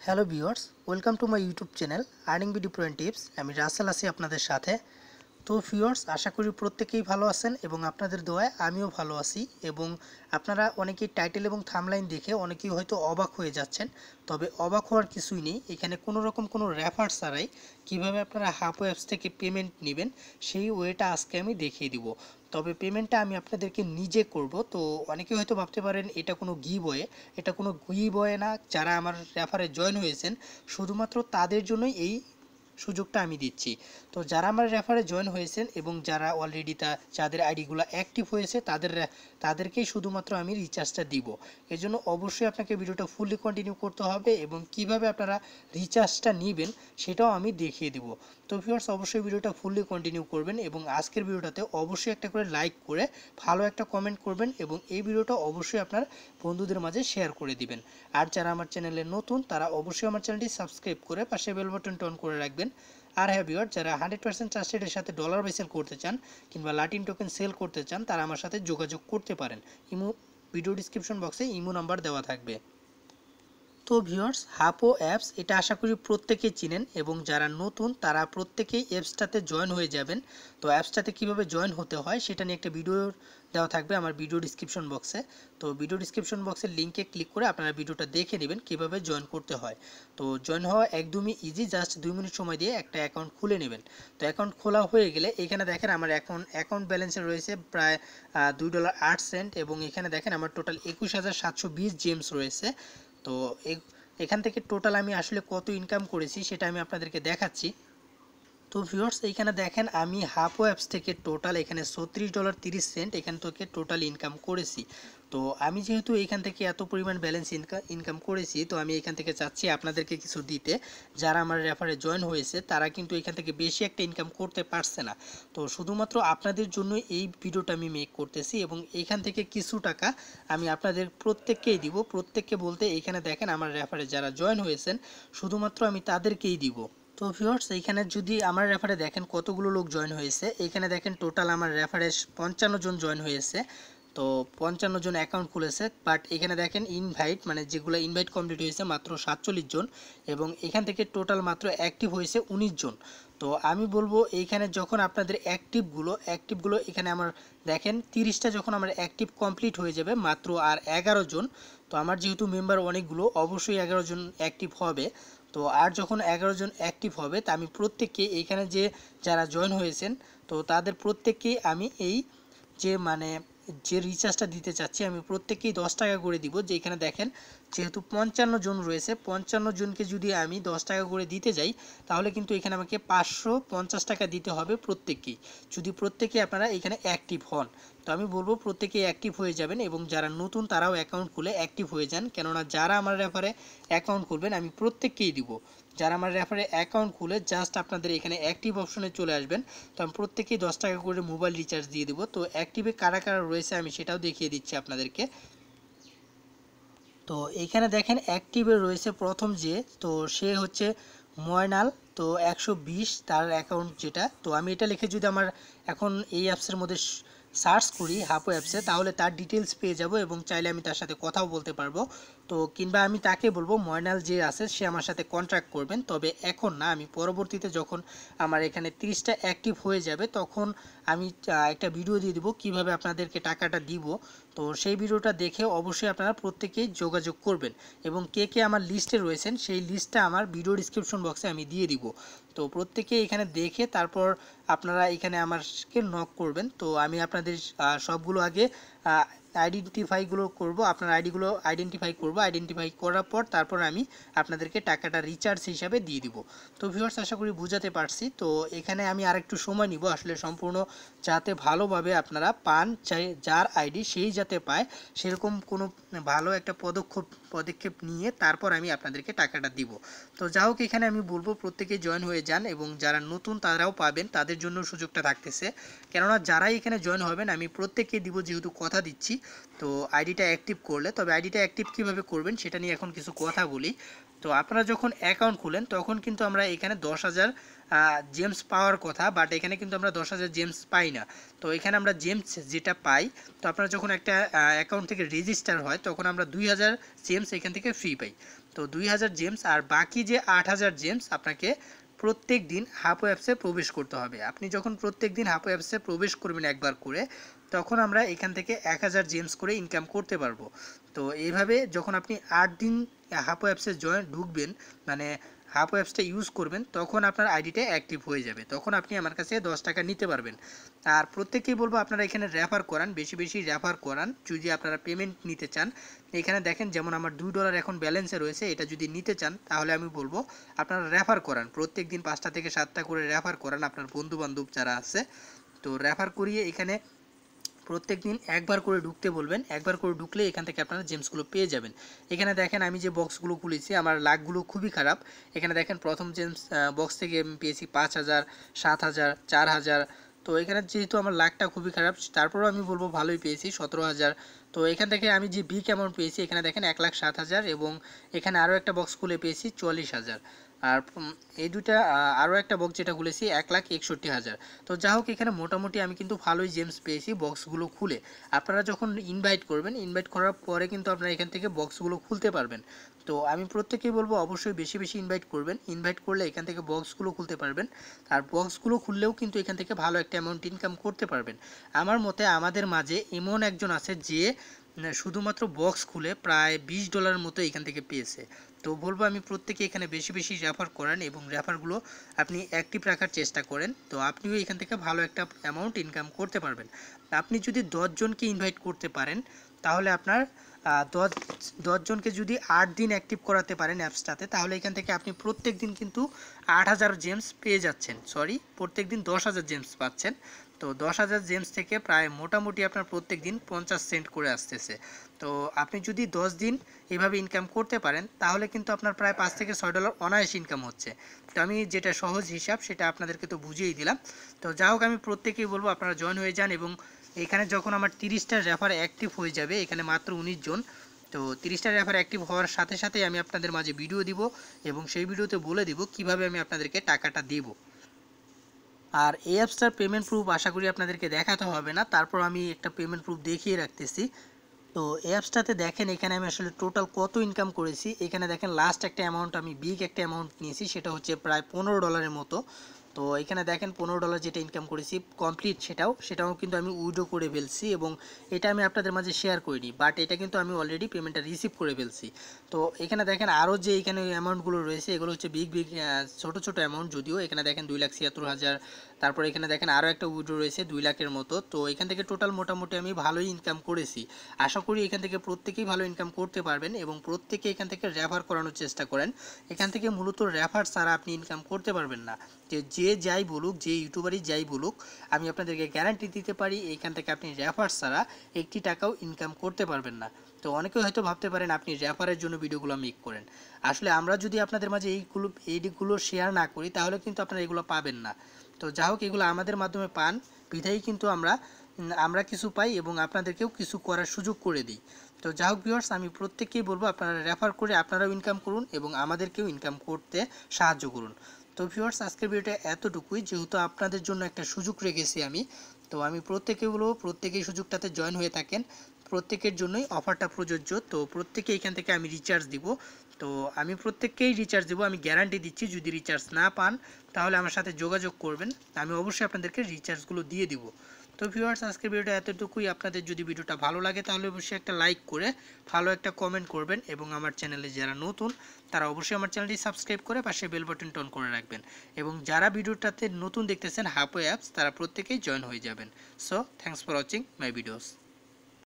Hello viewers welcome to my YouTube channel earning video proven tips আমি রাসেল আছি আপনাদের সাথে। তো ফিওর্স আশা করি প্রত্যেকেই ভালো আছেন এবং আপনাদের দোয়ায় আমিও ভালো আছি এবং আপনারা অনেকেই টাইটেল এবং থামলাইন দেখে অনেকেই হয়তো অবাক হয়ে যাচ্ছেন, তবে অবাক হওয়ার কিছুই নেই। এখানে কোনো রকম কোনো রেফার ছাড়াই কীভাবে আপনারা হাফো অ্যাপস থেকে পেমেন্ট নেবেন, সেই ওয়েটা আজকে আমি দেখিয়ে দিব। তবে পেমেন্টটা আমি আপনাদেরকে নিজে করব, তো অনেকে হয়তো ভাবতে পারেন এটা কোনো গি বয়ে এটা কোনো গি বয়ে না। যারা আমার রেফারে জয়েন হয়েছেন, শুধুমাত্র তাদের জন্যই এই সুযোগটা আমি দিচ্ছি। তো যারা আমার রেফারে জয়েন হয়েছেন এবং যারা অলরেডি তা, যাদের আইডিগুলো অ্যাক্টিভ হয়েছে, তাদের তাদেরকেই শুধুমাত্র আমি রিচার্জটা দিব। এর জন্য অবশ্যই আপনাকে ভিডিওটা ফুললি কন্টিনিউ করতে হবে এবং কীভাবে আপনারা রিচার্জটা নেবেন সেটাও আমি দেখিয়ে দিব। তো ভিউয়ার্স অবশ্যই ভিডিওটা ফুললি কন্টিনিউ করবেন এবং আজকের ভিডিওটাতে অবশ্যই একটা করে লাইক করে ভালো একটা কমেন্ট করবেন এবং এই ভিডিওটা অবশ্যই আপনার বন্ধুদের মাঝে শেয়ার করে দিবেন। আর যারা আমার চ্যানেলে নতুন, তারা অবশ্যই আমার চ্যানেলটি সাবস্ক্রাইব করে পাশে বেল বাটনটা অন করে রাখবেন। আর হ্যাঁ ভিউয়ার যারা হান্ড্রেড পার্সেন্ট ট্রাস্টেডের সাথে ডলার বাই সেল করতে চান কিংবা লাটিন টোকেন সেল করতে চান, তারা আমার সাথে যোগাযোগ করতে পারেন। ইমো ভিডিও ডিসক্রিপশন বক্সে ইমো নাম্বার দেওয়া থাকবে। তো ভিউয়ার্স, হাপো অ্যাপস, এটা আশা করি প্রত্যেকেই চিনেন এবং যারা নতুন, তারা প্রত্যেকেই অ্যাপসটাতে জয়েন হয়ে যাবেন। তো অ্যাপসটাতে কীভাবে জয়েন হতে হয় সেটা নিয়ে একটা ভিডিও দেওয়া থাকবে আমার ভিডিও ডিসক্রিপশন বক্সে তো ভিডিও ডিসক্রিপশন বক্সের লিঙ্কে ক্লিক করে আপনারা ভিডিওটা দেখে নেবেন কীভাবে জয়েন করতে হয়। তো জয়েন হওয়া একদমই ইজি জাস্ট দুই মিনিট সময় দিয়ে একটা অ্যাকাউন্ট খুলে নেবেন। তো অ্যাকাউন্ট খোলা হয়ে গেলে এখানে দেখেন আমার অ্যাকাউন্ট অ্যাকাউন্ট ব্যালেন্সে রয়েছে প্রায় দুই ডলার আট সেন্ট এবং এখানে দেখেন আমার টোটাল একুশ হাজার সাতশো বিশ জেমস রয়েছে। তো এখান থেকে টোটাল আমি আসলে কত ইনকাম করেছি সেটা আমি আপনাদেরকে দেখাচ্ছি। তো ভিউয়ার্স এইখানে দেখেন, আমি হাফো অ্যাপস থেকে টোটাল এখানে ছত্রিশ ডলার তিরিশ সেন্ট এখান থেকে টোটাল ইনকাম করেছি। তো আমি যেহেতু এখান থেকে এত পরিমাণ ব্যালেন্স ইনকাম করেছি, তো আমি এখান থেকে চাচ্ছি আপনাদেরকে কিছু দিতে। যারা আমার রেফারে জয়েন হয়েছে, তারা কিন্তু এখান থেকে বেশি একটা ইনকাম করতে পারছে না। তো শুধুমাত্র আপনাদের জন্য এই ভিডিওটা আমি মেক করতেছি এবং এখান থেকে কিছু টাকা আমি আপনাদের প্রত্যেককেই দিব। প্রত্যেককে বলতে এখানে দেখেন, আমার রেফারে যারা জয়েন হয়েছেন, শুধুমাত্র আমি তাদেরকেই দিব। তো ভিউয়ার্স এইখানে যদি আমার রেফারে দেখেন কতগুলো লোক জয়েন হয়েছে এখানে দেখেন টোটাল আমার রেফারে পঞ্চান্ন জন জয়েন হয়েছে। তো পঞ্চান্ন জন অ্যাকাউন্ট খুলেছে বাট এখানে দেখেন ইনভাইট মানে যেগুলো ইনভাইট কমপ্লিট হয়েছে মাত্র সাতচল্লিশ জন, এবং এখান থেকে টোটাল মাত্র অ্যাক্টিভ হয়েছে উনিশ জন। তো আমি বলব, এইখানে যখন আপনাদের অ্যাক্টিভগুলো অ্যাক্টিভগুলো এখানে আমার দেখেন তিরিশটা যখন আমার অ্যাক্টিভ কমপ্লিট হয়ে যাবে, মাত্র আর এগারো জন। তো আমার যেহেতু মেম্বার অনেকগুলো, অবশ্যই এগারো জন অ্যাক্টিভ হবে। তো আর যখন এগারো জন অ্যাক্টিভ হবে, তা আমি প্রত্যেককে এইখানে যে যারা জয়েন হয়েছেন, তো তাদের প্রত্যেককেই আমি এই যে মানে যে রিচার্জটা দিতে চাচ্ছি, আমি প্রত্যেককেই দশ টাকা করে দিব। যে এখানে দেখেন, যেহেতু পঞ্চান্ন জন রয়েছে, পঞ্চান্ন জনকে যদি আমি দশ টাকা করে দিতে যাই, তাহলে কিন্তু এখানে আমাকে পাঁচশো পঞ্চাশ টাকা দিতে হবে প্রত্যেককেই। যদি প্রত্যেকে আপনারা এখানে অ্যাক্টিভ হন তো আমি বলব প্রত্যেকেই অ্যাক্টিভ হয়ে যাবেন এবং যারা নতুন তারাও অ্যাকাউন্ট খুলে অ্যাক্টিভ হয়ে যান। কেননা যারা আমার রেফারে অ্যাকাউন্ট খুলবেন, আমি প্রত্যেককেই দিব। যারা আমার রেফারে অ্যাকাউন্ট খুলে জাস্ট আপনাদের এখানে অ্যাক্টিভ অপশনে চলে আসবেন, তো আমি প্রত্যেকেই দশ টাকা করে মোবাইল রিচার্জ দিয়ে দেবো। তো অ্যাক্টিভে কারা কারা রয়েছে আমি সেটাও দেখিয়ে দিচ্ছি আপনাদেরকে। তো এখানে দেখেন অ্যাক্টিভে রয়েছে প্রথম যে, তো সে হচ্ছে ময়নাল, তো একশো বিশ তার অ্যাকাউন্ট যেটা। তো আমি এটা লিখে যদি আমার এখন এই অ্যাপসের মধ্যে সার্চ করি হাপো অ্যাপসে, তাহলে তার ডিটেলস পেয়ে যাব এবং চাইলে আমি তার সাথে কথাও বলতে পারব। তো কিংবা আমি তাকে বলব, ময়নাল যে আছে, সে আমার সাথে কন্ট্রাক্ট করবেন। তবে এখন না, আমি পরবর্তীতে যখন আমার এখানে তিরিশটা অ্যাক্টিভ হয়ে যাবে, তখন আমি একটা ভিডিও দিয়ে দিব, কীভাবে আপনাদেরকে টাকাটা দিব। তো সেই ভিডিওটা দেখে অবশ্যই আপনারা প্রত্যেকেই যোগাযোগ করবেন এবং কে কে আমার লিস্টে রয়েছেন সেই লিস্টটা আমার ভিডিও ডিসক্রিপশন বক্সে আমি দিয়ে দিব। তো প্রত্যেকে এখানে দেখে তারপর আপনারা এখানে আমারকে নক করবেন। তো আমি আপনাদের সবগুলো আগে আইডেন্টিফাইগুলো করব, আপনার আইডিগুলো আইডেন্টিফাই করব আইডেন্টিফাই করার পর তারপর আমি আপনাদেরকে টাকাটা রিচার্জ হিসাবে দিয়ে দিব। তো ভিউয়ার্স আশা করি বুঝাতে পারছি। তো এখানে আমি আরেকটু সময় নিব। আসলে সম্পূর্ণ যাতে ভালোভাবে আপনারা পান, চাই যার আইডি সেই যাতে পায়, সেরকম কোনো ভালো একটা পদক্ষেপ পদক্ষেপ নিয়ে তারপর আমি আপনাদেরকে টাকাটা দিব। তো যা হোক, এখানে আমি বলব, প্রত্যেকে জয়েন হয়ে যান এবং যারা নতুন তারাও পাবেন, তাদের জন্য সুযোগটা থাকতেছে। কেননা যারাই এখানে জয়েন হবেন, আমি প্রত্যেককে দিব যেহেতু কথা দিচ্ছি। তো আইডিটা অ্যাক্টিভ করলে, তবে আইডিটা অ্যাক্টিভ কীভাবে করবেন, সেটা নিয়ে এখন কিছু কথা বলি। তো আপনারা যখন অ্যাকাউন্ট খুলেন, তখন কিন্তু আমরা এখানে দশ হাজার জেমস পাওয়ার কথা বাট এখানে কিন্তু আমরা দশ হাজার জেমস পাই না। তো এখানে আমরা জেমস যেটা পাই, তো আপনারা যখন একটা অ্যাকাউন্ট থেকে রেজিস্টার হয়, তখন আমরা দুই হাজার জেমস এখান থেকে ফ্রি পাই। তো দুই হাজার জেমস আর বাকি যে আট হাজার জেমস আপনাকে প্রত্যেক দিন হাপো অ্যাপসে প্রবেশ করতে হবে। আপনি যখন প্রত্যেক দিন হাপো অ্যাপসে প্রবেশ করবেন একবার করে, তখন আমরা এখান থেকে এক হাজার জেমস করে ইনকাম করতে পারব। তো এইভাবে যখন আপনি আট দিন হাপো অ্যাপসে জয়েন ঢুকবেন মানে হাপো অ্যাপসটা ইউজ করবেন, তখন আপনার আইডিটা অ্যাক্টিভ হয়ে যাবে। তখন আপনি আমার কাছে দশ টাকা নিতে পারবেন। আর প্রত্যেকেই বলব, আপনারা এখানে রেফার করান, বেশি বেশি রেফার করান, যদি আপনারা পেমেন্ট নিতে চান। এখানে দেখেন, যেমন আমার দুই ডলার এখন ব্যালেন্সে রয়েছে, এটা যদি নিতে চান, তাহলে আমি বলব, আপনারা রেফার করান। প্রত্যেক দিন পাঁচটা থেকে সাতটা করে রেফার করান, আপনার বন্ধুবান্ধব যারা আছে। তো রেফার করিয়ে এখানে প্রত্যেক দিন একবার করে ঢুকতে বলবেন, একবার করে ঢুকলে এখান থেকে আপনারা জেমসগুলো পেয়ে যাবেন। এখানে দেখেন আমি যে বক্সগুলো খুলেছি, আমার লাখগুলো খুবই খারাপ। এখানে দেখেন প্রথম জেমস বক্স থেকে আমি পেয়েছি পাঁচ হাজার, সাত হাজার, চার হাজার। তো এখানে যেহেতু আমার লাখটা খুবই খারাপ, তারপরেও আমি বলব ভালোই পেয়েছি, সতেরো হাজার। তো এখান থেকে আমি যে বিগ অ্যামাউন্ট পেয়েছি, এখানে দেখেন এক লাখ সাত হাজার এবং এখানে আরও একটা বক্স খুলে পেয়েছি চল্লিশ হাজার। আর এই দুইটা আরও একটা বক্স যেটা খুলেছি, এক লাখ একষট্টি হাজার। তো যা হোক, এখানে মোটামুটি আমি কিন্তু ভালোই জেমস পেয়েছি বক্সগুলো খুলে। আপনারা যখন ইনভাইট করবেন ইনভাইট করার পরে কিন্তু আপনারা এখান থেকে বক্সগুলো খুলতে পারবেন। তো আমি প্রত্যেকেই বলব, অবশ্যই বেশি বেশি ইনভাইট করবেন। ইনভাইট করলে এখান থেকে বক্সগুলো খুলতে পারবেন। আর বক্সগুলো খুললেও কিন্তু এখান থেকে ভালো একটা অ্যামাউন্ট ইনকাম করতে পারবেন। আমার মতে, আমাদের মাঝে এমন একজন আছে যে শুধুমাত্র বক্স খুলে প্রায় বিশ ডলারের মতো এখান থেকে পেয়েছে। তো বলব আমি প্রত্যেকে এখানে বেশি বেশি রেফার করেন এবং রেফারগুলো আপনি অ্যাক্টিভ রাখার চেষ্টা করেন। তো আপনিও এখান থেকে ভালো একটা অ্যামাউন্ট ইনকাম করতে পারবেন। আপনি যদি দশজনকে ইনভাইট করতে পারেন, তাহলে আপনার দশ দশজনকে যদি আট দিন অ্যাক্টিভ করাতে পারেন অ্যাপসটাতে তাহলে এখান থেকে আপনি প্রত্যেক দিন কিন্তু আট হাজার জেমস পেয়ে যাচ্ছেন। সরি প্রত্যেক দিন দশ হাজার জেমস পাচ্ছেন। তো দশ হাজার জেমস থেকে প্রায় মোটামুটি আপনার প্রত্যেক দিন পঞ্চাশ সেন্ট করে আসতেছে। তো আপনি যদি দশ দিন এভাবে ইনকাম করতে পারেন, তাহলে কিন্তু আপনার প্রায় পাঁচ থেকে ছয় ডলার অনায়াস ইনকাম হচ্ছে। তো আমি যেটা সহজ হিসাব, সেটা আপনাদেরকে তো বুঝিয়েই দিলাম। তো যা হোক, আমি প্রত্যেকেই বলব আপনারা জয়েন হয়ে যান এবং এখানে যখন আমার তিরিশটা রেফার অ্যাক্টিভ হয়ে যাবে, এখানে মাত্র উনিশ জন, তো তিরিশটা রেফার অ্যাক্টিভ হওয়ার সাথে সাথেই আমি আপনাদের মাঝে ভিডিও দিব এবং সেই ভিডিওতে বলে দিব কীভাবে আমি আপনাদেরকে টাকাটা দেব। আর এই অ্যাপসটার পেমেন্ট প্রুফ আশা করি আপনাদেরকে দেখাতে হবে না। তারপর আমি একটা পেমেন্ট প্রুফ দেখিয়ে রাখতেছি। তো এই অ্যাপসটাতে দেখেন, এখানে আমি আসলে টোটাল কত ইনকাম করেছি। এখানে দেখেন লাস্ট একটা অ্যামাউন্ট আমি বিগ একটা অ্যামাউন্ট নিয়েছি, সেটা হচ্ছে প্রায় পনেরো ডলারের মতো। তো এখানে দেখেন পনেরো ডলার যেটা ইনকাম করেছি কমপ্লিট সেটাও সেটাও কিন্তু আমি উইডো করে ফেলছি এবং এটা আমি আপনাদের মাঝে শেয়ার করিনি বাট এটা কিন্তু আমি অলরেডি পেমেন্টটা রিসিভ করে ফেলছি। তো এখানে দেখেন আরও যে এখানে অ্যামাউন্টগুলো রয়েছে, এগুলো হচ্ছে বিগ বিগ ছোটো ছোটো অ্যামাউন্ট যদিও, এখানে দেখেন দুই লাখ ছিয়াত্তর হাজার, তারপর এখানে দেখেন আরও একটা উইডো রয়েছে দুই লাখের মতো, তো এখান থেকে টোটাল মোটামুটি আমি ভালোই ইনকাম করেছি। আশা করি এখান থেকে প্রত্যেকেই ভালো ইনকাম করতে পারবেন এবং প্রত্যেকে এখান থেকে রেফার করানোর চেষ্টা করেন। এখান থেকে মূলত রেফার ছাড়া আপনি ইনকাম করতে পারবেন না। যে যে যাই বলুক, যে ইউটিউবারই যাই বলুক, আমি আপনাদেরকে গ্যারান্টি দিতে পারি এইখান থেকে আপনি রেফার ছাড়া একটি টাকাও ইনকাম করতে পারবেন না। তো অনেকে হয়তো ভাবতে পারেন, আপনি রেফারের জন্য ভিডিওগুলো মেক করেন। আসলে আমরা যদি আপনাদের মাঝে এইগুলো এই দিকগুলো শেয়ার না করি, তাহলে কিন্তু আপনারা এগুলো পাবেন না। তো যা হোক, এগুলো আমাদের মাধ্যমে পান বিধায়ী কিন্তু আমরা আমরা কিছু পাই এবং আপনাদেরকেও কিছু করার সুযোগ করে দিই। তো যা হোক ভিউয়ার্স আমি প্রত্যেককেই বলব, আপনারা রেফার করে আপনারাও ইনকাম করুন এবং আমাদেরকেও ইনকাম করতে সাহায্য করুন। তো ভিউয়ার্স আজকের ভিডিওটা এতটুকুই। যেহেতু আপনাদের জন্য একটা সুযোগ রেখেছি আমি, তো আমি প্রত্যেকে বলব, প্রত্যেকেই সুযোগটাতে জয়েন হয়ে থাকেন। প্রত্যেকের জন্যই অফারটা প্রযোজ্য। তো প্রত্যেকে এখান থেকে আমি রিচার্জ দিব। তো আমি প্রত্যেককেই রিচার্জ দেবো। আমি গ্যারান্টি দিচ্ছি, যদি রিচার্জ না পান, তাহলে আমার সাথে যোগাযোগ করবেন। আমি অবশ্যই আপনাদেরকে রিচার্জগুলো দিয়ে দিব। তো ভিউয়ার্স আজকের ভিডিওটা এতটুকুই। আপনাদের যদি ভিডিওটা ভালো লাগে, তাহলে অবশ্যই একটা লাইক করে ভালো একটা কমেন্ট করবেন এবং আমার চ্যানেলে যারা নতুন, তারা অবশ্যই আমার চ্যানেলটি সাবস্ক্রাইব করে পাশে বেল বাটন টন করে রাখবেন। এবং যারা ভিডিওটাতে নতুন দেখতেছেন হাপো অ্যাপস তারা প্রত্যেকেই জয়েন হয়ে যাবেন। So thanks for watching my videos